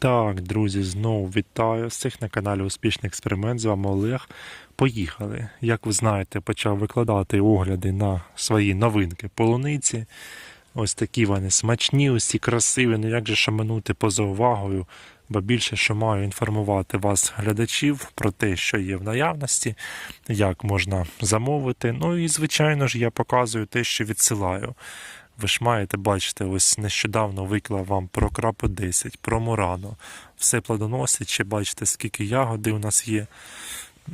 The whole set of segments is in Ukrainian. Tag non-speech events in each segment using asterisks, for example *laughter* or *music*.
Так, друзі, знову вітаю всіх на каналі Успішний експеримент. З вами Олег. Поїхали. Як ви знаєте, почав викладати огляди на свої новинки полуниці. Ось такі вони смачні, усі красиві. Ну як же шаманути поза увагою, бо більше що маю інформувати вас, глядачів, про те, що є в наявності, як можна замовити. Ну і звичайно ж я показую те, що відсилаю. Ви ж маєте бачити, ось нещодавно виклав вам про крапу 10, про Мурано. Все плодоносить, ще бачите, скільки ягоди у нас є.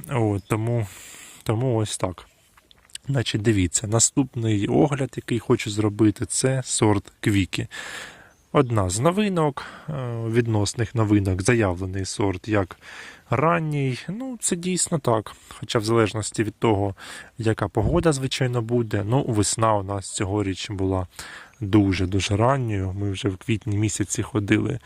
От, тому, тому ось так. Значить, дивіться, наступний огляд, який хочу зробити, це сорт квіки. Одна з новинок, е, відносних новинок, заявлений сорт як ранній. Ну, це дійсно так. Хоча, в залежності від того, яка погода, звичайно, буде. Ну, весна у нас цьогоріч була дуже-дуже ранньою. Ми вже в квітні місяці ходили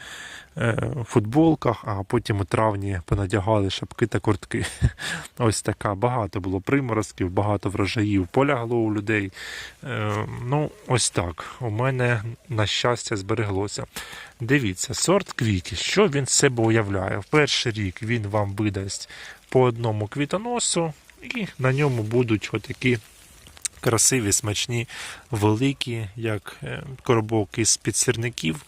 е, в футболках, а потім у травні понадягали шапки та куртки. *laughs* Ось така. Багато було приморозків, багато врожаїв полягло у людей. Е, ну, ось так. У мене, на щастя, збереглося. Дивіться, сорт квіки, що він з себе уявляє? В перший рік він вам видасть по одному квітоносу, і на ньому будуть отакі красиві, смачні, великі, як е, коробок із підсірників,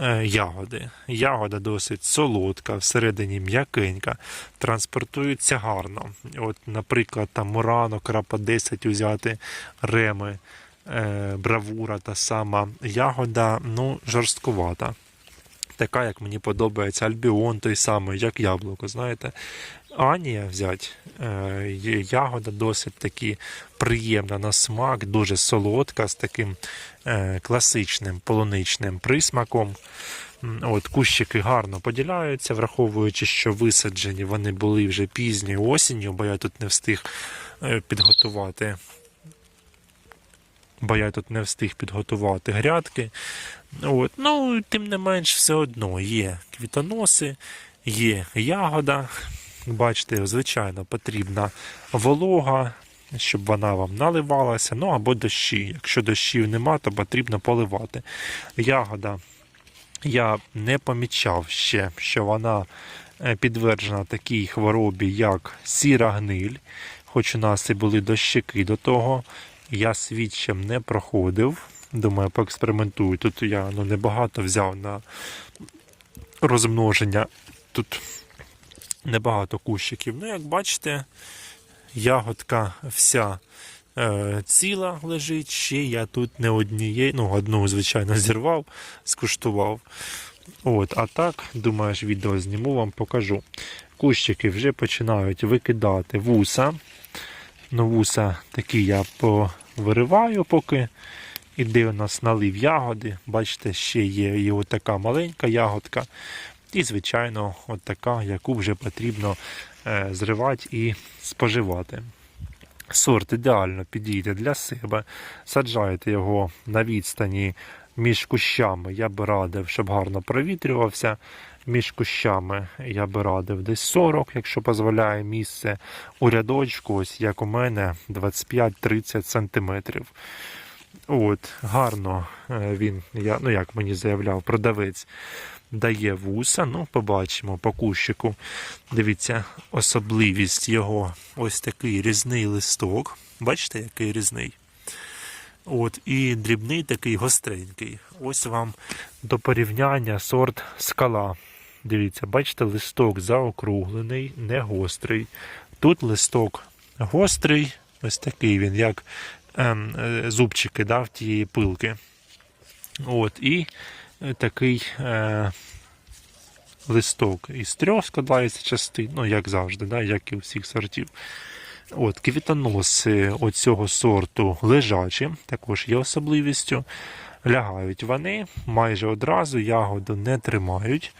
е, ягоди. Ягода досить солодка, всередині м'якенька, транспортується гарно. От, Наприклад, там Мурано, Крапа 10 взяти, реми, е, бравура та сама ягода ну, жорсткувата. Така, як мені подобається, альбіон той самий, як яблуко, знаєте. Анія взять, е, ягода досить таки приємна на смак, дуже солодка, з таким е, класичним полуничним присмаком. От, кущики гарно поділяються, враховуючи, що висаджені вони були вже пізньою осінню, бо я тут не встиг е, підготувати. Бо я тут не встиг підготувати грядки. От. Ну, тим не менш, все одно є квітоноси, є ягода. Бачите, звичайно, потрібна волога, щоб вона вам наливалася, ну або дощі. Якщо дощів нема, то потрібно поливати. Ягода я не помічав ще, що вона е, підтверджена такій хворобі, як сіра гниль. Хоч у нас і були дощики до того, я свідчим не проходив. Думаю, поекспериментую. Тут я ну, небагато взяв на розмноження. Тут небагато кущиків. Ну, як бачите, ягодка вся е, ціла лежить. Ще я тут не однієї, ну, одну, звичайно, зірвав, скуштував. От, а так, думаю, ж відео зніму, вам покажу. Кущики вже починають викидати вуса. Ну, вуса такі я повириваю, поки іде у нас налив ягоди. Бачите, ще є і отака маленька ягодка. І, звичайно, така, яку вже потрібно е, зривати і споживати. Сорт ідеально підійде для себе. Саджаєте його на відстані між кущами. Я би радив, щоб гарно провітрювався. Між кущами я би радив десь 40, якщо дозволяє місце. У рядочку, ось як у мене, 25-30 сантиметрів. От, гарно е, він, я, ну як мені заявляв, продавець дає вуса. Ну, побачимо по кущику. Дивіться, особливість його ось такий різний листок. Бачите, який різний? От, і дрібний такий гостренький. Ось вам до порівняння сорт скала. Дивіться, бачите, листок заокруглений, не гострий. Тут листок гострий, ось такий він, як зубчики да, в тієї пилки. От, і е, такий е, листок із трьох складається частин, ну, як завжди, да, як і у всіх сортів. От, квітоноси оцього сорту лежачі, також є особливістю. Лягають вони майже одразу, ягоду не тримають.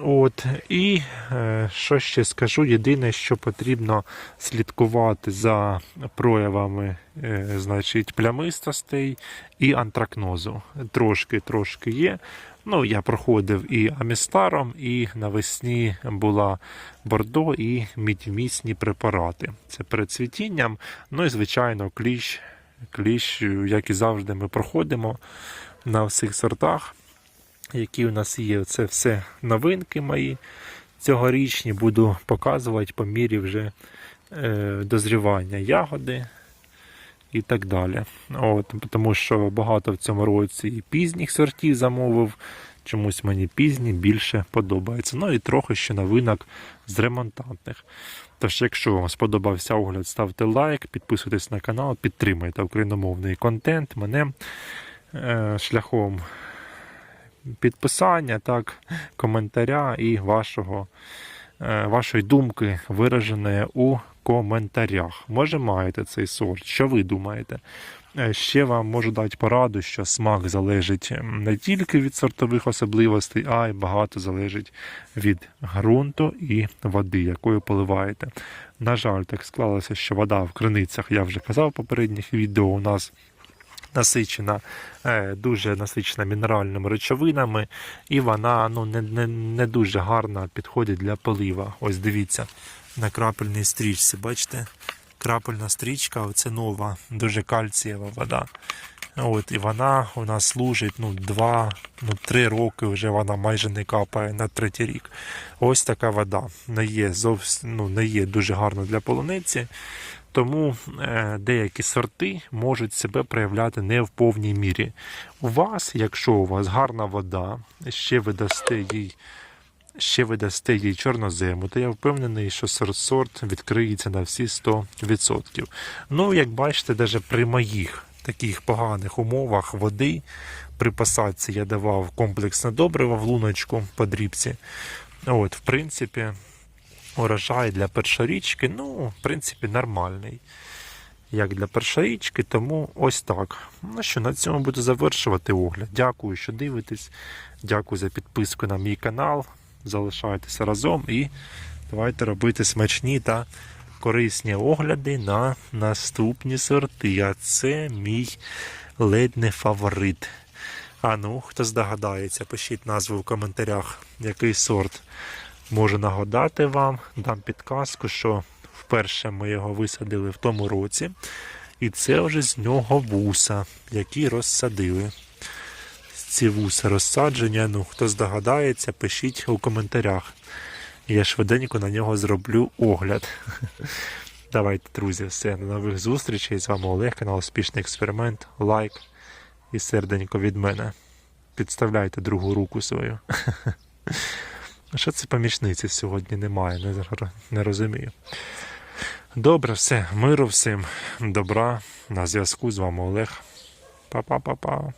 От, І е, що ще скажу, єдине, що потрібно слідкувати за проявами е, значить, плямистостей і антракнозу. Трошки-трошки є. Ну, я проходив і амістаром, і навесні була бордо і мідьмісні препарати. Це перед цвітінням. Ну і, звичайно, кліщ. Кліщ, як і завжди, ми проходимо на всіх сортах. які у нас є. Це все новинки мої цьогорічні. Буду показувати по мірі вже е, дозрівання ягоди і так далі. От, тому що багато в цьому році і пізніх сортів замовив. Чомусь мені пізні більше подобається. Ну і трохи ще новинок з ремонтантних. Тож, якщо вам сподобався огляд, ставте лайк, підписуйтесь на канал, підтримайте україномовний контент мене е, шляхом підписання, так, коментаря і вашого, е, вашої думки, вираженої у коментарях. Може, маєте цей сорт? Що ви думаєте? Е, Ще вам можу дати пораду, що смак залежить не тільки від сортових особливостей, а й багато залежить від ґрунту і води, якою поливаєте. На жаль, так склалося, що вода в криницях, я вже казав в попередніх відео, у нас насичена, е, дуже насичена мінеральними речовинами, і вона ну, не, не, не дуже гарно підходить для полива. Ось дивіться на крапельній стрічці, бачите? Крапельна стрічка, оце нова, дуже кальцієва вода. От, і вона у нас служить ну, 2, ну, 3 роки вже вона майже не капає на третій рік. Ось така вода. Не є, зовсім, ну, не є дуже гарна для полуниці. Тому е, деякі сорти можуть себе проявляти не в повній мірі. У вас, якщо у вас гарна вода, ще ви дасте їй, ще ви дасте їй чорнозему, то я впевнений, що сорт відкриється на всі 100%. Ну, як бачите, навіть при моїх таких поганих умовах води при посадці я давав комплексне добриво в луночку по дрібці. От, в принципі, урожай для першорічки, ну, в принципі, нормальний. Як для першорічки, тому ось так. Ну що, на цьому буду завершувати огляд. Дякую, що дивитесь. Дякую за підписку на мій канал. Залишайтеся разом і давайте робити смачні та корисні огляди на наступні сорти. А це мій ледь не фаворит. А ну, хто здогадається, пишіть назву в коментарях, який сорт можу нагадати вам. Дам підказку, що вперше ми його висадили в тому році. І це вже з нього вуса, які розсадили. Ці вуса розсадження. Ну, хто здогадається, пишіть у коментарях. Я швиденько на нього зроблю огляд. *laughs* Давайте, друзі, все. До нових зустрічей. З вами Олег, канал Успішний експеримент. Лайк і серденько від мене. Підставляйте другу руку свою. *laughs* Що це помічниці сьогодні немає, не, не розумію. Добре, все, миру всім, добра. На зв'язку з вами Олег. Па-па-па-па.